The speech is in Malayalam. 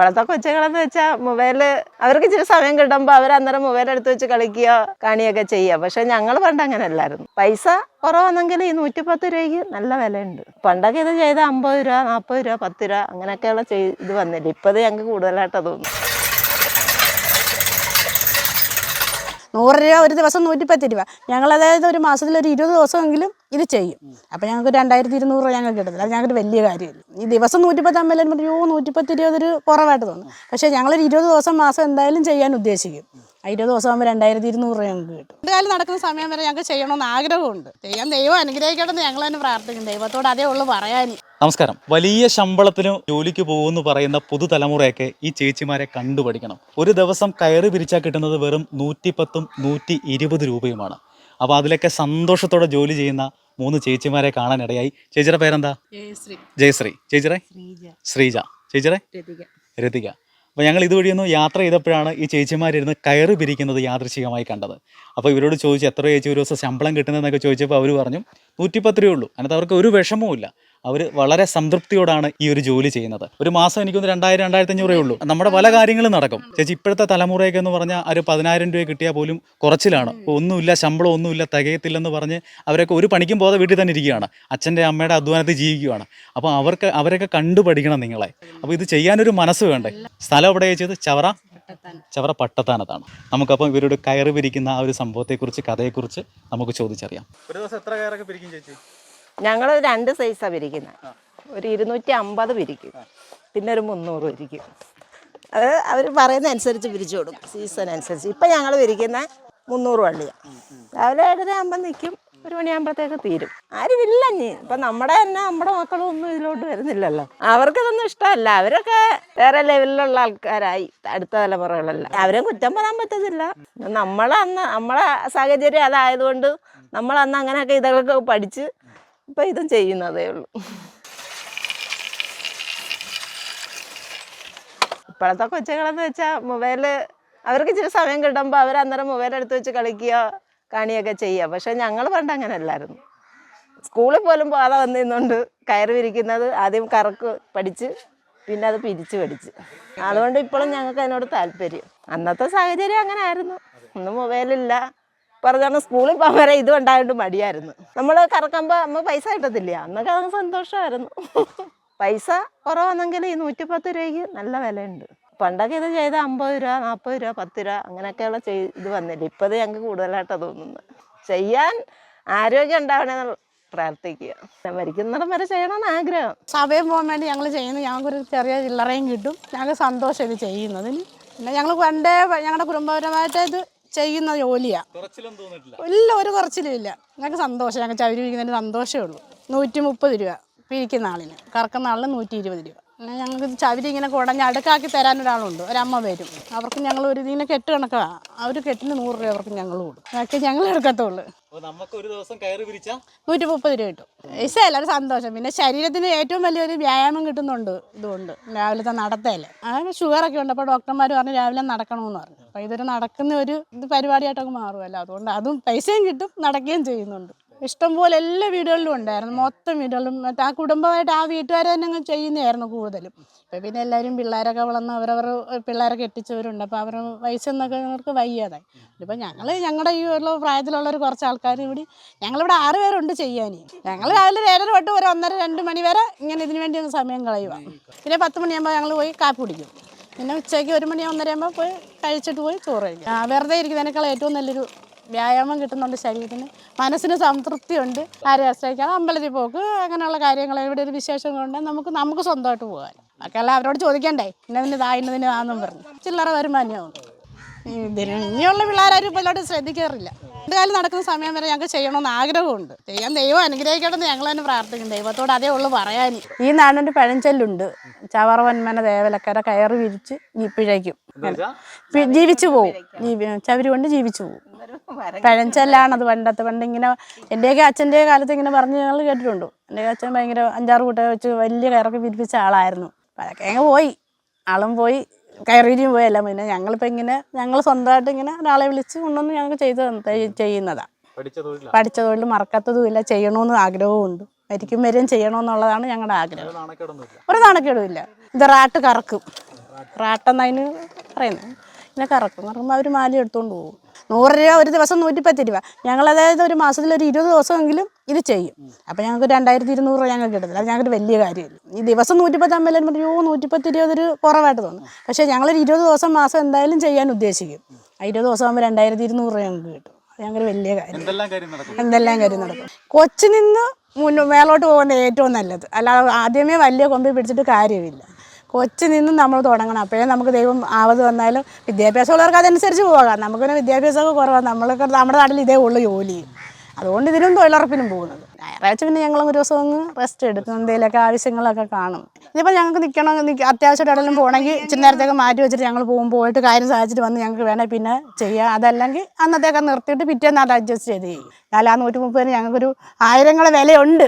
ഇപ്പോഴത്തെ കൊച്ചുങ്ങളെന്ന് വെച്ചാൽ മൊബൈൽ അവർക്ക് ഇച്ചിരി സമയം കിട്ടുമ്പോൾ അവർ അന്നേരം മൊബൈൽ എടുത്ത് വെച്ച് കളിക്കുക കാണിയൊക്കെ ചെയ്യുക. പക്ഷെ ഞങ്ങൾ പണ്ട് അങ്ങനെ അല്ലായിരുന്നു പൈസ കുറവാണെങ്കിൽ ഈ നൂറ്റിപ്പത്ത് രൂപയ്ക്ക് നല്ല വിലയുണ്ട്. പണ്ടൊക്കെ ഇത് ചെയ്ത അമ്പത് രൂപ നാൽപ്പത് രൂപ പത്ത് രൂപ അങ്ങനെയൊക്കെയുള്ള ചെയ്- ഇത് വന്നില്ല. ഇപ്പോൾ ഇത് ഞങ്ങൾക്ക് കൂടുതലായിട്ട് തോന്നുന്നു നൂറ് രൂപ ഒരു ദിവസം നൂറ്റിപ്പത്ത് രൂപ ഞങ്ങൾ അതായത് ഒരു മാസത്തിൽ ഒരു ഇരുപത് ദിവസമെങ്കിലും ഇത് ചെയ്യും. അപ്പോൾ ഞങ്ങൾക്ക് രണ്ടായിരത്തി ഇരുന്നൂറ് രൂപ ഞങ്ങൾക്ക് കിട്ടത്തില്ല. അത് ഞങ്ങൾക്ക് വലിയ കാര്യമില്ല. ഈ ദിവസം നൂറ്റിപ്പത്ത് അമ്പതിലും അയ്യോ നൂറ്റിപ്പത്ത് ഇരുപത് ഒരു കുറവായിട്ട് തോന്നും. പക്ഷേ ഞങ്ങളൊരു ഇരുപത് ദിവസം മാസം എന്തായാലും ചെയ്യാൻ ഉദ്ദേശിക്കും. ആ ഇരുപത് ദിവസം ആകുമ്പോൾ രണ്ടായിരത്തി ഇരുന്നൂറ് രൂപ ഞങ്ങൾക്ക് കിട്ടും. എന്തായാലും നടക്കുന്ന സമയം വരെ ഞങ്ങൾക്ക് ചെയ്യണമെന്ന് ആഗ്രഹമുണ്ട്. ചെയ്യാൻ ദൈവം അനുഗ്രഹിക്കണമെന്ന് ഞങ്ങൾ തന്നെ പ്രാർത്ഥിക്കും ദൈവത്തോട് അതേ ഉള്ളൂ പറയാൻ. നമസ്കാരം. വലിയ ശമ്പളത്തിന് ജോലിക്ക് പോകുമെന്ന് പറയുന്ന പുതുതലമുറയൊക്കെ ഈ ചേച്ചിമാരെ കണ്ടുപഠിക്കണം ഒരു ദിവസം കയറി പിരിച്ചാൽ കിട്ടുന്നത് വെറും നൂറ്റിപ്പത്തും നൂറ്റി ഇരുപത് രൂപയുമാണ്. അപ്പോൾ അതിലൊക്കെ സന്തോഷത്തോടെ ജോലി ചെയ്യുന്ന മൂന്ന് ചേച്ചിമാരെ കാണാനിടയായി. ചേച്ചിയുടെ പേരെന്താ? ജയശ്രീ. ചേച്ചിറെ ശ്രീജ. ചേച്ചിറെ രതിക. അപ്പോൾ ഞങ്ങൾ ഇതുവഴിയൊന്ന് യാത്ര ചെയ്തപ്പോഴാണ് ഈ ചേച്ചിമാരിരുന്ന് കയറ് പിരിക്കുന്നത് യാദൃശികമായി കണ്ടത്. അപ്പോൾ ഇവരോട് ചോദിച്ചു എത്ര ചേച്ചി ഒരു ദിവസം ശമ്പളം കിട്ടുന്നതെന്നൊക്കെ ചോദിച്ചപ്പോൾ അവർ പറഞ്ഞു നൂറ്റിപ്പത്ത് രൂപയേ ഉള്ളൂ. അതിനകത്ത് അവർക്ക് ഒരു വിഷമവുമില്ല. അവർ വളരെ സംതൃപ്തിയോടാണ് ഈ ഒരു ജോലി ചെയ്യുന്നത്. ഒരു മാസം എനിക്കൊന്ന് രണ്ടായിരം രണ്ടായിരത്തി അഞ്ഞൂറേ ഉള്ളൂ. നമ്മുടെ പല കാര്യങ്ങളും നടക്കും. ചേച്ചി ഇപ്പോഴത്തെ തലമുറയൊക്കെ എന്ന് പറഞ്ഞാൽ ഒരു പതിനായിരം രൂപ കിട്ടിയാൽ പോലും കുറച്ചിലാണ്. ഒന്നുമില്ല ശമ്പളം ഒന്നുമില്ല തികയത്തില്ലെന്ന് പറഞ്ഞ് അവരൊക്കെ ഒരു പണിക്കും പോകാതെ വീട്ടിൽ തന്നെ ഇരിക്കുകയാണ്. അച്ഛന്റെ അമ്മയുടെ അധ്വാനത്തിൽ ജീവിക്കുകയാണ്. അപ്പോൾ അവർക്ക് അവരൊക്കെ കണ്ടുപഠിക്കണം നിങ്ങളെ. അപ്പോൾ ഇത് ചെയ്യാനൊരു മനസ്സ് വേണ്ടേ? സ്ഥലം എവിടെ ചെയ്ത് ചവറ? ചവറ പട്ടത്താനത്താണ്. നമുക്കപ്പോൾ ഇവരോട് കയറ് പിരിക്കുന്ന ആ ഒരു സംഭവത്തെക്കുറിച്ച് കഥയെക്കുറിച്ച് നമുക്ക് ചോദിച്ചറിയാം. ഒരു ദിവസം എത്ര കയറൊക്കെ പിരിക്കും ചേച്ചി? ഞങ്ങൾ രണ്ട് സൈസാണ് വിരിക്കുന്നത് ഒരു ഇരുന്നൂറ്റി അമ്പത് വിരിക്കും. പിന്നെ ഒരു മുന്നൂറ് വിരിക്കും. അത് അവർ പറയുന്ന അനുസരിച്ച് വിരിച്ചു കൊടുക്കും. സീസൺ അനുസരിച്ച്. ഇപ്പം ഞങ്ങൾ വിരിക്കുന്ന മുന്നൂറ് വള്ളിയാണ് രാവിലെ ഏഴര ആകുമ്പോൾ നിൽക്കും ഒരു മണിയാകുമ്പോഴത്തേക്ക് തീരും. ആരും ഇല്ല ഇനി. ഇപ്പം നമ്മുടെ തന്നെ നമ്മുടെ മക്കളും ഒന്നും ഇതിലോട്ട് വരുന്നില്ലല്ലോ. അവർക്കിതൊന്നും ഇഷ്ടമല്ല. അവരൊക്കെ വേറെ ലെവലിലുള്ള ആൾക്കാരായി. അടുത്ത തലമുറകളെല്ലാം. അവരെ കുറ്റം പറയാൻ പറ്റത്തില്ല. നമ്മളന്ന് നമ്മളെ സാഹചര്യം അതായതുകൊണ്ട് നമ്മളന്ന് അങ്ങനെയൊക്കെ ഇതൊക്കെ പഠിച്ച് ഇപ്പം ഇതും ചെയ്യുന്നതേ ഉള്ളൂ. ഇപ്പോഴത്തെ കൊച്ചുകളെന്ന് വെച്ചാൽ മൊബൈൽ അവർക്ക് ഇച്ചിരി സമയം കിട്ടുമ്പോൾ അവർ മൊബൈൽ എടുത്ത് വെച്ച് കളിക്കുക കാണിയൊക്കെ ചെയ്യുക. പക്ഷെ ഞങ്ങൾ പണ്ട് അങ്ങനെ അല്ലായിരുന്നു സ്കൂളിൽ പോലും പോകാതെ വന്നിരുന്നുകൊണ്ട് കയറി വിരിക്കുന്നത് ആദ്യം കറക്ക് പഠിച്ച് പിന്നെ അത് പിരിച്ച് പഠിച്ച്. അതുകൊണ്ട് ഇപ്പോഴും ഞങ്ങൾക്ക് അതിനോട് താല്പര്യം. അന്നത്തെ സാഹചര്യം അങ്ങനെ ആയിരുന്നു ഒന്നും മൊബൈലില്ല പറഞ്ഞാൽ സ്കൂളിൽ പോകാൻ വരെ ഇതും ഉണ്ടായതുകൊണ്ട് മടിയായിരുന്നു. നമ്മൾ കറക്കുമ്പോൾ അമ്മ പൈസ കിട്ടത്തില്ല. അന്നൊക്കെ അത് സന്തോഷമായിരുന്നു പൈസ കുറവാണെങ്കിൽ ഈ നൂറ്റിപ്പത്ത് രൂപയ്ക്ക് നല്ല വിലയുണ്ട്. പണ്ടൊക്കെ ഇത് ചെയ്ത അമ്പത് രൂപ നാൽപ്പത് രൂപ പത്ത് രൂപ അങ്ങനെയൊക്കെയുള്ള ചെയ് ഇത് വന്നില്ല. ഇപ്പോൾ ഇത് ഞങ്ങൾക്ക് കൂടുതലായിട്ടാണ് തോന്നുന്നത്. ചെയ്യാൻ ആരോഗ്യം ഉണ്ടാവണമെന്ന് പ്രാർത്ഥിക്കുക. മരിക്കുന്നിടം വരെ ചെയ്യണമെന്ന് ആഗ്രഹം. സഭയിൽ പോകാൻ വേണ്ടി ഞങ്ങൾ ചെയ്യുന്നത് ഞങ്ങൾക്കൊരു ചെറിയ ചില്ലറയും കിട്ടും. ഞങ്ങൾക്ക് സന്തോഷം ഇത് ചെയ്യുന്നതിന് പിന്നെ ഞങ്ങൾ പണ്ടേ ഞങ്ങളുടെ കുടുംബപരമായിട്ട് ഇത് ചെയ്യുന്ന ജോലിയാണ് ഇല്ല ഒരു കുറച്ചിലും ഇല്ല. ഞങ്ങൾക്ക് സന്തോഷം. ഞങ്ങൾക്ക് ചവരി വിൽക്കുന്നതിന് സന്തോഷമേ ഉള്ളൂ. നൂറ്റി മുപ്പത് രൂപ പിരിക്കുന്ന ആളിന്. കറക്കുന്ന ആളിന് നൂറ്റി ഇരുപത് രൂപ. പിന്നെ ഞങ്ങൾക്ക് ചവരി ഇങ്ങനെ കുടഞ്ഞ് അടുക്കാക്കി തരാൻ ഒരാളുണ്ട്. ഒരമ്മ വരും. അവർക്ക് ഞങ്ങൾ ഒരു ഇതിനെ കെട്ട് കണക്കാണ് ആ ഒരു കെട്ടിന് നൂറ് രൂപ അവർക്ക് ഞങ്ങൾ കൊടുക്കും അതൊക്കെ ഞങ്ങൾ എടുക്കത്തുള്ളൂ. നമുക്ക് ഒരു ദിവസം കയറ് പിരിച്ചാൽ നൂറ്റി മുപ്പത് രൂപ കിട്ടും. പൈസയല്ല ഒരു സന്തോഷം. പിന്നെ ശരീരത്തിന് ഏറ്റവും വലിയൊരു വ്യായാമം കിട്ടുന്നുണ്ട്. ഇതുകൊണ്ട് രാവിലത്തെ നടത്തല്ലേ. അങ്ങനെ ഷുഗറൊക്കെ ഉണ്ട്. അപ്പോൾ ഡോക്ടർമാർ പറഞ്ഞു രാവിലെ നടക്കണമെന്ന് പറഞ്ഞു. അപ്പോൾ ഇതൊരു നടക്കുന്ന ഒരു ഇത് പരിപാടിയായിട്ടൊക്കെ മാറുമല്ലോ അതുകൊണ്ട് അതും പൈസയും കിട്ടും നടക്കുകയും ചെയ്യുന്നുണ്ട്. ഇഷ്ടംപോലെ എല്ലാ വീടുകളിലും ഉണ്ടായിരുന്നു. മൊത്തം വീടുകളിലും മറ്റേ ആ കുടുംബമായിട്ട് ആ വീട്ടുകാർ തന്നെ അങ്ങ് ചെയ്യുന്നതായിരുന്നു കൂടുതലും. ഇപ്പം പിന്നെ എല്ലാവരും പിള്ളേരൊക്കെ വളർന്ന് അവരവർ പിള്ളേരൊക്കെ എത്തിച്ചവരുണ്ട് അപ്പോൾ അവർ വയസ്സെന്നൊക്കെ അവർക്ക് വയ്യാതായി. ഇപ്പം ഞങ്ങൾ ഞങ്ങളുടെ ഈ ഉള്ള പ്രായത്തിലുള്ളവർ കുറച്ച് ആൾക്കാർ കൂടി ഞങ്ങളിവിടെ ആറ് പേരുണ്ട് ചെയ്യാൻ ഞങ്ങൾ രാവിലെ ഏഴര തൊട്ട് ഒരു ഒന്നര രണ്ട് മണി വരെ ഇങ്ങനെ ഇതിനു വേണ്ടി സമയം കളയുക പിന്നെ പത്ത് മണിയാകുമ്പോൾ ഞങ്ങൾ പോയി കാപ്പി കുടിക്കും. പിന്നെ ഉച്ചയ്ക്ക് ഒരു മണി ഒന്നര ആകുമ്പോൾ പോയി കഴിച്ചിട്ട് പോയി ചോറ് കഴിക്കും. വെറുതെ ഇരിക്കുന്നതിനേക്കാൾ ഏറ്റവും നല്ലൊരു വ്യായാമം കിട്ടുന്നുണ്ട് ശരീരത്തിന്. മനസ്സിന് സംതൃപ്തിയുണ്ട്. ആരെ ആശ്രയിക്കാതെ അമ്പലത്തിൽ പോക്ക് അങ്ങനെയുള്ള കാര്യങ്ങൾ ഇവിടെ ഒരു വിശേഷം കൊണ്ട് നമുക്ക് നമുക്ക് സ്വന്തമായിട്ട് പോകാൻ. അല്ല അവരോട് ചോദിക്കണ്ടേ? ഇന്നതിന് ഇതാ ഇന്നതിന് ആന്നും പറഞ്ഞു. ചില്ലറ വരുമാനമാണ് ഇതിന് ഇനിയുള്ള പിള്ളേരാരും ഇപ്പോൾ ഇതിലോട്ട് ശ്രദ്ധിക്കാറില്ല. എന്റെ നടക്കുന്ന സമയം വരെ ഞങ്ങൾക്ക് ചെയ്യണമെന്ന് ആഗ്രഹമുണ്ട്. ചെയ്യാൻ ദൈവം അനുഗ്രഹിക്കണമെന്ന് ഞങ്ങൾ തന്നെ പ്രാർത്ഥിക്കും ദൈവത്തോട് അതേ ഉള്ളൂ പറയാൻ ഈ നാടിന്റെ പഴഞ്ചൊല്ലുണ്ട്. ചവറ വന്മന ദേവലക്കര കയറ് വിരിച്ച് പിഴയ്ക്കും. ജീവിച്ചു പോവും. ചവര് കൊണ്ട് ജീവിച്ചു പോവും. പഴഞ്ചെല്ലാണ് അത് പണ്ടത്തെ പണ്ട് ഇങ്ങനെ എന്റെയൊക്കെ അച്ഛന്റെ കാലത്ത് ഇങ്ങനെ പറഞ്ഞു ഞങ്ങൾ കേട്ടിട്ടുണ്ട്. എന്റെ അച്ഛൻ ഭയങ്കര അഞ്ചാറ് കൂട്ടം വെച്ച് വലിയ കയറൊക്കെ വിരിപ്പിച്ച ആളായിരുന്നു. അതൊക്കെ അങ്ങ് പോയി. ആളും പോയി. കയറിയും പോയല്ല പിന്നെ ഞങ്ങളിപ്പോൾ ഇങ്ങനെ ഞങ്ങൾ സ്വന്തമായിട്ട് ഇങ്ങനെ ഒരാളെ വിളിച്ച് കൊണ്ടുവന്ന് ഞങ്ങൾക്ക് ചെയ്ത് ചെയ്യുന്നതാ. ചെയ്യുന്നതാണ് പഠിച്ച തൊഴിൽ മറക്കത്തതുമില്ല. ചെയ്യണമെന്ന് ആഗ്രഹവുമുണ്ട്. മരിക്കും വരെയും ചെയ്യണമെന്നുള്ളതാണ് ഞങ്ങളുടെ ആഗ്രഹം. ഒരു നാണക്കേടും ഇല്ല ഇത് റാട്ട് കറക്കും. റാട്ടെന്നതിന് പറയുന്നത്? പിന്നെ കറക്കും. കറക്കുമ്പോൾ അവർ മാല എടുത്തുകൊണ്ട് പോകും. നൂറ് രൂപ ഒരു ദിവസം നൂറ്റിപ്പത്ത് രൂപ. ഞങ്ങൾ അതായത് ഒരു മാസത്തിൽ ഒരു ഇരുപത് ദിവസമെങ്കിലും ഇത് ചെയ്യും. അപ്പോൾ ഞങ്ങൾക്ക് രണ്ടായിരത്തി ഇരുന്നൂറ് രൂപ ഞങ്ങൾക്ക് കിട്ടത്തില്ല അത് ഞങ്ങൾക്ക് വലിയ കാര്യമില്ല. ഈ ദിവസം നൂറ്റിപ്പത്ത് അമ്പത് "അയ്യോ നൂറ്റിപ്പത്ത് ഒരു കുറവായിട്ട് തോന്നും. പക്ഷേ ഞങ്ങളൊരു ഇരുപത് ദിവസം മാസം എന്തായാലും ചെയ്യാൻ ഉദ്ദേശിക്കും. ആ ഇരുപത് ദിവസം ആകുമ്പോൾ രണ്ടായിരത്തി ഇരുന്നൂറ് രൂപ ഞങ്ങൾക്ക് കിട്ടും. അത് ഞങ്ങൾക്ക് വലിയ കാര്യം. എന്തെല്ലാം കാര്യം നടക്കും? എന്തെല്ലാം കാര്യം നടക്കും? കൊച്ചു നിന്ന് മുന്നോ മേലോട്ട് പോകുന്നത് ഏറ്റവും നല്ലത്. അല്ലാതെ ആദ്യമേ വലിയ കൊമ്പി പിടിച്ചിട്ട് കാര്യമില്ല. കൊച്ചു നിന്നും നമ്മൾ തുടങ്ങണം. അപ്പോഴേ നമുക്ക് ദൈവം ആവത് വന്നാലും വിദ്യാഭ്യാസമുള്ളവർക്ക് അതനുസരിച്ച് പോകാം. നമുക്ക് വിദ്യാഭ്യാസമൊക്കെ കുറവാണ് നമ്മളൊക്കെ നമ്മുടെ നാട്ടിൽ ഇതേ ഉള്ളൂ ജോലി. അതുകൊണ്ട് ഇതിനും തൊഴിലുറപ്പിനും പോകുന്നത്. ഞായറാഴ്ച പിന്നെ ഞങ്ങൾ ഒരു ദിവസം അങ്ങ് റെസ്റ്റ് എടുക്കും. എന്തെങ്കിലുമൊക്കെ ആവശ്യങ്ങളൊക്കെ കാണും. ഇതിപ്പോൾ ഞങ്ങൾക്ക് നിൽക്കണം അത്യാവശ്യം എവിടെയെങ്കിലും പോകണമെങ്കിൽ ഇച്ചിരി നേരത്തേക്ക് മാറ്റി വെച്ചിട്ട് ഞങ്ങൾ പോകും. പോയിട്ട് കാര്യം സാധിച്ചിട്ട് വന്ന് ഞങ്ങൾക്ക് വേണേൽ പിന്നെ ചെയ്യാം. അതല്ലെങ്കിൽ അന്നത്തേക്ക് നിർത്തിയിട്ട് പിറ്റേന്ന് അത് അഡ്ജസ്റ്റ് ചെയ്ത് ചെയ്യും. നാലാ നൂറ്റി മുപ്പതിന് ഞങ്ങൾക്കൊരു ആയിരങ്ങളെ വിലയുണ്ട്.